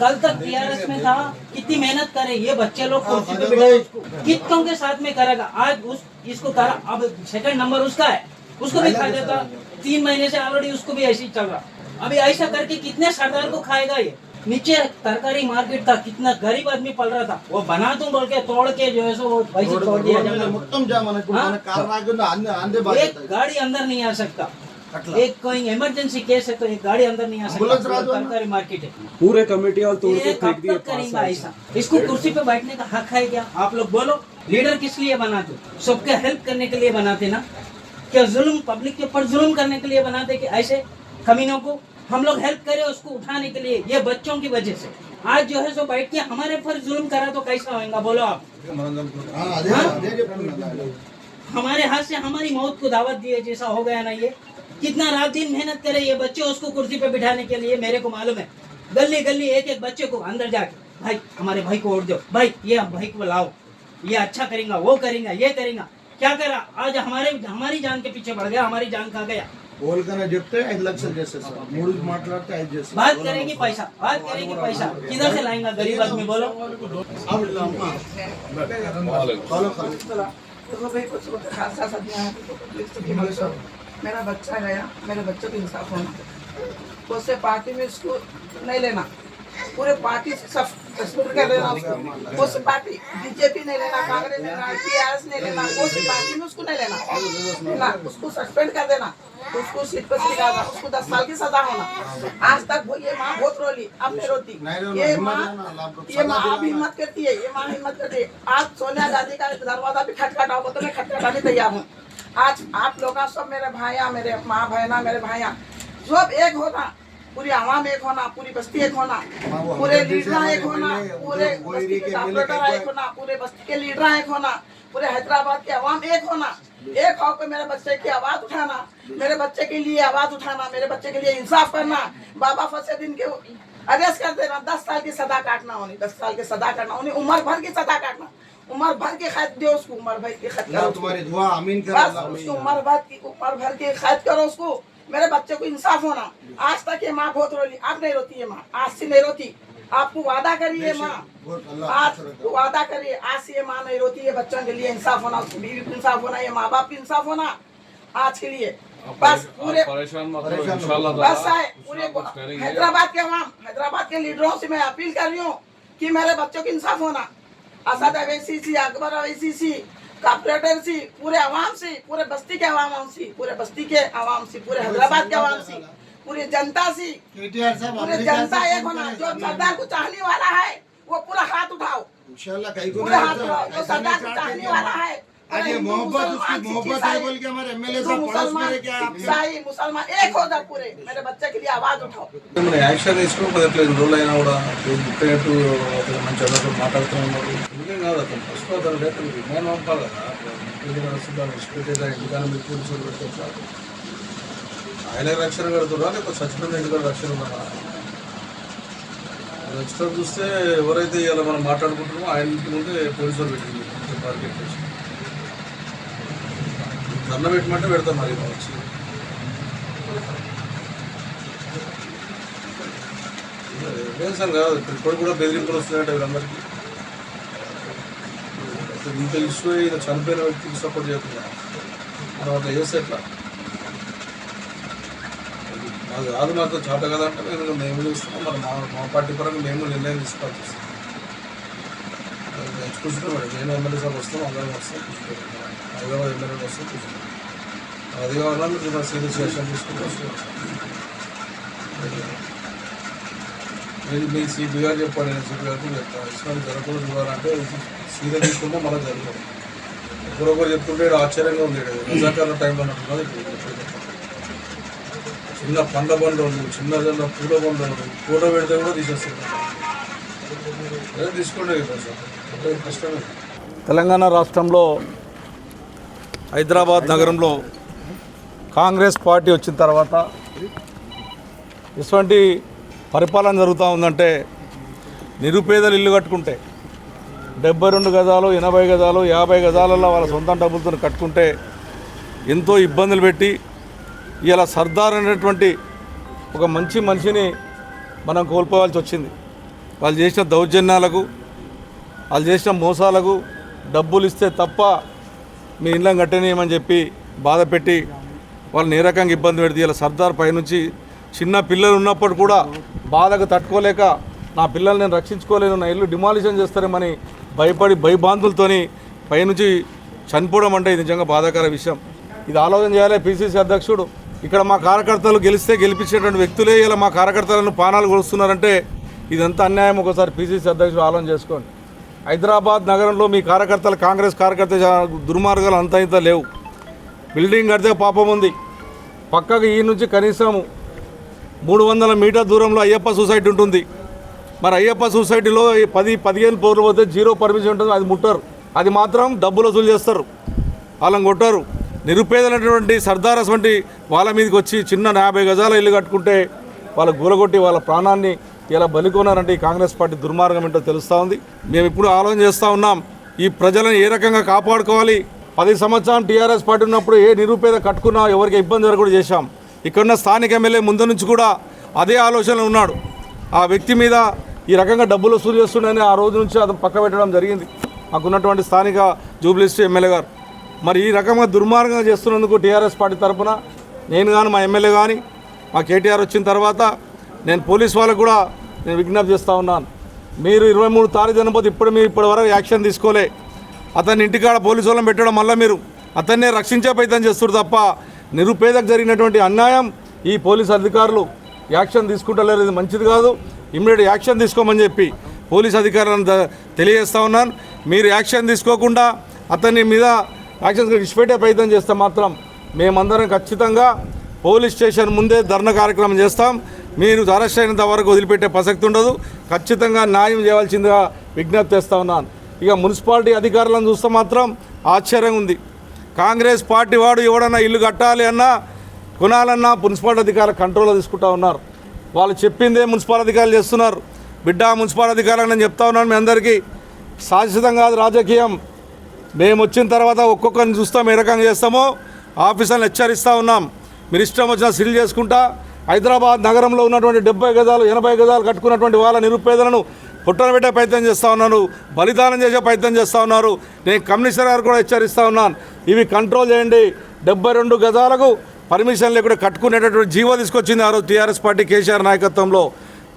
कल तक B R S में था कितनी मेहनत करे ये बच्चे लोग कुर्सी पे हाँ, के साथ में करेगा? आज उस इसको करा अब सेकंड नंबर उसका है। उसको भी खा देता। तीन महीने से ऑलरेडी उसको भी ऐसी चल रहा। अभी ऐसा करके कितने सरदार को खाएगा ये? नीचे तरकारी मार्केट था कितना गरीब आदमी पल रहा था। वो बना तुम बोल के तोड़ के जो है सो पैसे तोड़ दिया जाता। है? हाँ? एक गाड़ी अंदर नहीं आ सकता। एक कोई इमरजेंसी केस है तो एक गाड़ी अंदर नहीं आ सकती। मार्केट है। पूरे कमेटी और तोड़ के फेंक करेंगे ऐसा। इसको कुर्सी पे बैठने का हक है क्या? आप लोग बोलो लीडर किस लिए बनाते? सबके हेल्प करने के लिए बनाते ना? क्या जुल्म पब्लिक के ऊपर जुल्म करने के लिए बनाते कि ऐसे कमीनों को हम लोग हेल्प करें उसको उठाने के लिए? ये बच्चों की वजह से। आज जो है सो बैठ के हमारे पर जुल्म करा तो कैसा होगा बोलो आप। हाँ? हमारे हाथ से हमारी मौत को दावत दिए जैसा हो गया ना ये? कितना रात दिन मेहनत करे ये बच्चे उसको कुर्सी पे बिठाने के लिए मेरे को मालूम है गली गली एक एक बच्चे को अंदर जाके भाई हमारे भाई को ओढ़ दो भाई ये भाई को लाओ ये अच्छा करेगा वो करेगा ये करेगा क्या करा आज हमारे हमारी जान के पीछे बढ़ गया हमारी जान खा गया ఓల్కనే చెప్తే ఐదు లక్షలు చేసేస్తారు మూడు మాట్లాడితే ఐదు చేస్తారు बात करेंगे पैसा बात करेंगे पैसा किधर से लाएंगे गरीब आदमी बोलो ఆవిడ అమ్మ. ఫాలో కాదు देखो भाई कुछ खासा मेरा बच्चा गया, मेरे बच्चे को इंसाफ होना। तो उससे पार्टी में इसको नहीं लेना। पूरे पार्टी से सब सस्पेंड कर देना उसको। उस पार्टी, बीजेपी नहीं लेना, कांग्रेस नहीं लेना, टीआरएस नहीं लेना कोई सी पार्टी में उसको नहीं लेना। उसको सस्पेंड कर देना। तो उसको सीट पर से निकालना, उसको दस साल की सजा होना। आज तक वो ये माँ बहुत रोली, अब नहीं रोती। ये माँ ये माँ अब हिम्मत करती है, ये माँ हिम्मत करती है। आज सोनिया गांधी का दरवाज़ा भी खटखटाओ तो मैं खटखटाने तैयार हूँ। आज आप लोग सब मेरे भाइया मेरे माँ बहना मेरे भाइया सब एक होना पूरी आवाम एक होना पूरी बस्ती एक होना हाँ, पूरे लीडर एक होना पूरे बस्ती के कई एक होना पूरे बस्ती के लीडर एक होना पूरे हैदराबाद के आवाम एक होना एक होकर मेरे बच्चे की आवाज़ उठाना मेरे बच्चे के लिए आवाज़ उठाना मेरे बच्चे के लिए इंसाफ करना बाबा फसे दिन के अरेस्ट कर देना दस साल की सजा काटना उन्हें दस साल की सजा काटना उन्हें उम्र भर की सजा काटना। उम्र भर के खैद दो उसको उम्र भर के अल्लाह करो तुम्हारी दुआ अमीन करे बस अल्लाह उसकी। उम्र भर की उम्र भर के खैद करो उसको। मेरे बच्चे को इंसाफ होना। आज तक ये माँ बहुत रोली अब नहीं रोती है माँ आज से नहीं रोती। आपको वादा करिए माँ। आज को वादा करिए आज से ये माँ नहीं रोती है बच्चों के लिए इंसाफ होना उसकी बीवी को इंसाफ होना ये माँ बाप को इंसाफ होना आज के लिए। बस पूरे बस आए पूरे हैदराबाद के वहाँ हैदराबाद के लीडरों से मैं अपील कर रही हूँ कि मेरे बच्चों को इंसाफ होना। असद अवैसी सी अकबर अवैसी सी कॉपरेटर सी पूरे अवाम से पूरे बस्ती के अवाम से पूरे बस्ती के अवाम से पूरे हैदराबाद के अवाम से पूरी जनता से केटीआर साहब पूरे अमेरिका जनता से एक फोन होना करे जो थे। सरदार को चाहने वाला है वो पूरा हाथ उठाओ इंशाल्लाह कहीं को पूरे नहीं हाथ होता। उठाओ जो ऐसा नहीं सरदार को चाहते चाहने कि वाला हम- है आज ये हिंदू, मोहब्बत मुसलमान, उसकी सिख, मोहब्बत है ईसाई, बोल के हमारे एमएलए हिंदू, साहब पड़ोस में मुसलमान रह के आपके ईसाई मुसलमान एक हो जाए पूरे मेरे बच्चे के लिए आवाज उठाओ మన యాక్షన్ తీసుకోకపోతే ఎట్లా ఎన్ని రోజులు అయినా కూడా ముప్పేటు అతను మంచి అందరితో మాట్లాడుతూ ఉన్నారు ఎందుకే కాదు అతను ఫస్ట్ అతను రేపు నేను పంపాలి కదా. ఇంటికాడ మీరు పోలీసులు పెట్టుకోవచ్చు ఆయన రక్షణ కడుతున్నా లేకపోతే చచ్చిపోయిన ఇంటికాడ రక్షణ ఉన్నారా రక్షణ చూస్తే ఎవరైతే ఇలా మనం మాట్లాడుకుంటున్నామో ఆయన ఇంటి ముందే పోలీసులు పెట్టింది టార్గెట్ చేసి. దండ పెట్టమంటే పెడతాం మరి వచ్చి. దేశం కాదు ఇప్పుడు కూడా బెదిరింపులు వస్తున్నాయంటే వీళ్ళందరికీ. అసలు ఇంత ఇష్యూ ఇలా చనిపోయిన వ్యక్తికి సపోర్ట్ చేయకుండా. తర్వాత చేస్తే ఎట్లా? మాకు కాదు మాకు చేత కదంటే అంటే మేము చూస్తున్నాం. మరి మా మా పార్టీ పరంగా మేము నిర్ణయం తీసుకోవాల్సి వస్తుంది. చూసుకున్నాం నేను ఎమ్మెల్యే సార్ వస్తాం అందరం వస్తాం చూసుకుంటాం. హైదరాబాద్ ఎమ్మెల్యే వస్తాం చూసుకుంటాం. అది కావాలన్నా సీరియస్ యాక్షన్ తీసుకుంటూ వస్తున్నాం మీరు మీ సీపీ గారు చెప్పాడు నేను సీపీ గారికి చెప్తాను ఇష్టం జరగకూడదు ఇవ్వాలంటే సీదా తీసుకుంటే మళ్ళీ జరగదు ఒకరొకరు చెప్తుంటే ఆశ్చర్యంగా ఉంది ఈడ. టైంలో చిన్న పండ్ల బండలు చిన్న చిన్న పూల బండలు ఫోటో పెడితే కూడా తీసేస్తారు అదే తీసుకోండి కదా సార్. కష్టమే. తెలంగాణ రాష్ట్రంలో హైదరాబాద్ నగరంలో కాంగ్రెస్ పార్టీ వచ్చిన తర్వాత ఇటువంటి పరిపాలన జరుగుతూ ఉందంటే నిరుపేదలు ఇల్లు కట్టుకుంటే డెబ్బై రెండు గజాలు ఎనభై గజాలు యాభై గజాలలో వాళ్ళ సొంత డబ్బులతో కట్టుకుంటే ఎంతో ఇబ్బందులు పెట్టి ఇలా సర్దార్ అనేటువంటి ఒక మంచి మనిషిని మనం కోల్పోవాల్సి వచ్చింది. వాళ్ళు చేసిన దౌర్జన్యాలకు వాళ్ళు చేసిన మోసాలకు డబ్బులు ఇస్తే తప్ప మీ ఇళ్ళం కట్టనీయమని చెప్పి బాధ పెట్టి వాళ్ళని ఏ రకంగా ఇబ్బంది పెడితే ఇలా సర్దార్ పైనుంచి చిన్న పిల్లలు ఉన్నప్పుడు కూడా బాధకు తట్టుకోలేక నా పిల్లల్ని నేను రక్షించుకోలేను నా ఇల్లు డిమాలిషన్ చేస్తారేమని భయపడి భయబాంధులతోని పైనుంచి చనిపోవడం అంటే ఇది నిజంగా బాధాకర విషయం. ఇది ఆలోచన చేయాలి పిసిసి అధ్యక్షుడు. ఇక్కడ మా కార్యకర్తలు గెలిస్తే గెలిపించేటువంటి వ్యక్తులే ఇలా మా కార్యకర్తలను పానాలు కొలుస్తున్నారంటే ఇదంతా అన్యాయం. ఒకసారి పిసిసి అధ్యక్షుడు ఆలోచన చేసుకోండి. హైదరాబాద్ నగరంలో మీ కార్యకర్తలు కాంగ్రెస్ కార్యకర్త దుర్మార్గాలు అంతా ఇంత లేవు. బిల్డింగ్ కడితే పాపం ఉంది. పక్కకు ఈ నుంచి కనీసం మూడు వందల మీటర్ దూరంలో అయ్యప్ప సొసైటీ ఉంటుంది. మరి అయ్యప్ప సొసైటీలో పది పదిహేను పౌరులు పోతే జీరో పర్మిషన్ ఉంటుంది అది ముట్టరు. అది మాత్రం డబ్బులు వసూలు చేస్తారు. వాళ్ళని కొట్టారు. నిరుపేదలైనటువంటి సర్దారస్ వంటి వాళ్ళ మీదకి వచ్చి చిన్న యాభై గజాల ఇల్లు కట్టుకుంటే వాళ్ళ గూలగొట్టి వాళ్ళ ప్రాణాన్ని ఇలా బలికొన్నారంటే ఈ కాంగ్రెస్ పార్టీ దుర్మార్గం ఏంటో తెలుస్తూ ఉంది. మేము ఇప్పుడు ఆలోచన చేస్తూ ఉన్నాం ఈ ప్రజలను ఏ రకంగా కాపాడుకోవాలి? పది సంవత్సరం టీఆర్ఎస్ పార్టీ ఉన్నప్పుడు ఏ నిరుపేద కట్టుకున్నా ఎవరికి ఇబ్బంది జరగకుండా చేశాం. ఇక్కడున్న స్థానిక ఎమ్మెల్యే ముందు నుంచి కూడా అదే ఆలోచనలో ఉన్నాడు. ఆ వ్యక్తి మీద ఈ రకంగా డబ్బులు వసూలు చేస్తుండని ఆ రోజు నుంచి అది పక్క పెట్టడం జరిగింది. మాకున్నటువంటి స్థానిక జూబ్లిస్ట్ ఎమ్మెల్యే గారు. మరి ఈ రకంగా దుర్మార్గంగా చేస్తున్నందుకు టీఆర్ఎస్ పార్టీ తరఫున నేను కానీ మా ఎమ్మెల్యే కానీ మా కేటీఆర్ వచ్చిన తర్వాత నేను పోలీస్ వాళ్ళకు కూడా నేను విజ్ఞప్తి చేస్తూ ఉన్నాను. మీరు ఇరవై మూడు తారీఖు చనిపోతే ఇప్పుడు మీరు ఇప్పటి వరకు యాక్షన్ తీసుకోలే. అతన్ని ఇంటికాడ పోలీసు వాళ్ళని పెట్టడం వల్ల మీరు అతన్నే రక్షించే ప్రయత్నం చేస్తారు తప్ప నిరుపేదకు జరిగినటువంటి అన్యాయం ఈ పోలీస్ అధికారులు యాక్షన్ తీసుకుంటలేరు ఇది మంచిది కాదు. ఇమ్మీడియట్ యాక్షన్ తీసుకోమని చెప్పి పోలీస్ అధికారులను తెలియజేస్తా ఉన్నాను. మీరు యాక్షన్ తీసుకోకుండా అతని మీద యాక్షన్ ఇచ్చిపెట్టే ప్రయత్నం చేస్తే మాత్రం మేమందరం ఖచ్చితంగా పోలీస్ స్టేషన్ ముందే ధర్నా కార్యక్రమం చేస్తాం. మీరు అరెస్ట్ అయినంత వరకు వదిలిపెట్టే ప్రసక్తి ఉండదు. ఖచ్చితంగా న్యాయం చేయవలసిందిగా విజ్ఞప్తి చేస్తా ఉన్నాను. ఇక మున్సిపాలిటీ అధికారులను చూస్తే మాత్రం ఆశ్చర్యంగా ఉంది. కాంగ్రెస్ పార్టీ వాడు ఎవడన్నా ఇల్లు కట్టాలి అన్నా కొనాలన్నా మున్సిపాలిటీ అధికారులు కంట్రోల్లో తీసుకుంటా ఉన్నారు. వాళ్ళు చెప్పిందే మున్సిపల్ అధికారులు చేస్తున్నారు. బిడ్డ మున్సిపల్ అధికారులు నేను చెప్తా ఉన్నాను మీ అందరికీ. శాశ్వతం కాదు రాజకీయం. మేము వచ్చిన తర్వాత ఒక్కొక్కరిని చూస్తాం ఏ రకంగా చేస్తామో. ఆఫీసర్ని హెచ్చరిస్తూ ఉన్నాం. మీరు ఇష్టం వచ్చిన సిల్ చేసుకుంటా. హైదరాబాద్ నగరంలో ఉన్నటువంటి డెబ్బై గజాలు ఎనభై గజాలు కట్టుకున్నటువంటి వాళ్ళ నిరుపేదలను పుట్టన పెట్టే ప్రయత్నం చేస్తూ ఉన్నారు బలిదానం చేసే ప్రయత్నం చేస్తూ ఉన్నారు. నేను కమిషనర్ గారు కూడా హెచ్చరిస్తూ ఉన్నాను. ఇవి కంట్రోల్ చేయండి. డెబ్బై రెండు గజాలకు పర్మిషన్ లేకుండా కట్టుకునేటటువంటి జీవో తీసుకొచ్చింది ఆ రోజు టీఆర్ఎస్ పార్టీ కేసీఆర్ నాయకత్వంలో.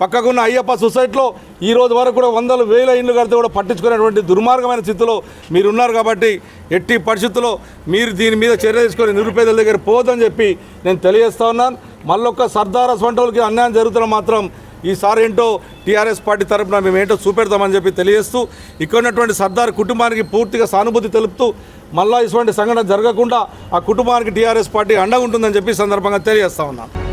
పక్కకున్న అయ్యప్ప సొసైటీలో ఈ రోజు వరకు కూడా వందల వేల ఇండ్లు కడితే కూడా పట్టించుకునేటువంటి దుర్మార్గమైన స్థితిలో మీరు ఉన్నారు కాబట్టి ఎట్టి పరిస్థితుల్లో మీరు దీని మీద చర్య తీసుకొని నిరుపేదల దగ్గర పోదని చెప్పి నేను తెలియజేస్తా ఉన్నాను. మళ్ళొక్క సర్దార్ వంటలకి అన్యాయం జరుగుతున్న మాత్రం ఈసారి ఏంటో టీఆర్ఎస్ పార్టీ తరపున మేమేంటో చూపెడతామని చెప్పి తెలియజేస్తూ ఇక్కడ ఉన్నటువంటి సర్దార్ కుటుంబానికి పూర్తిగా సానుభూతి తెలుపుతూ మళ్ళా ఇటువంటి సంఘటన జరగకుండా ఆ కుటుంబానికి టీఆర్ఎస్ పార్టీ అండగా ఉంటుందని చెప్పి సందర్భంగా తెలియజేస్తా ఉన్నాను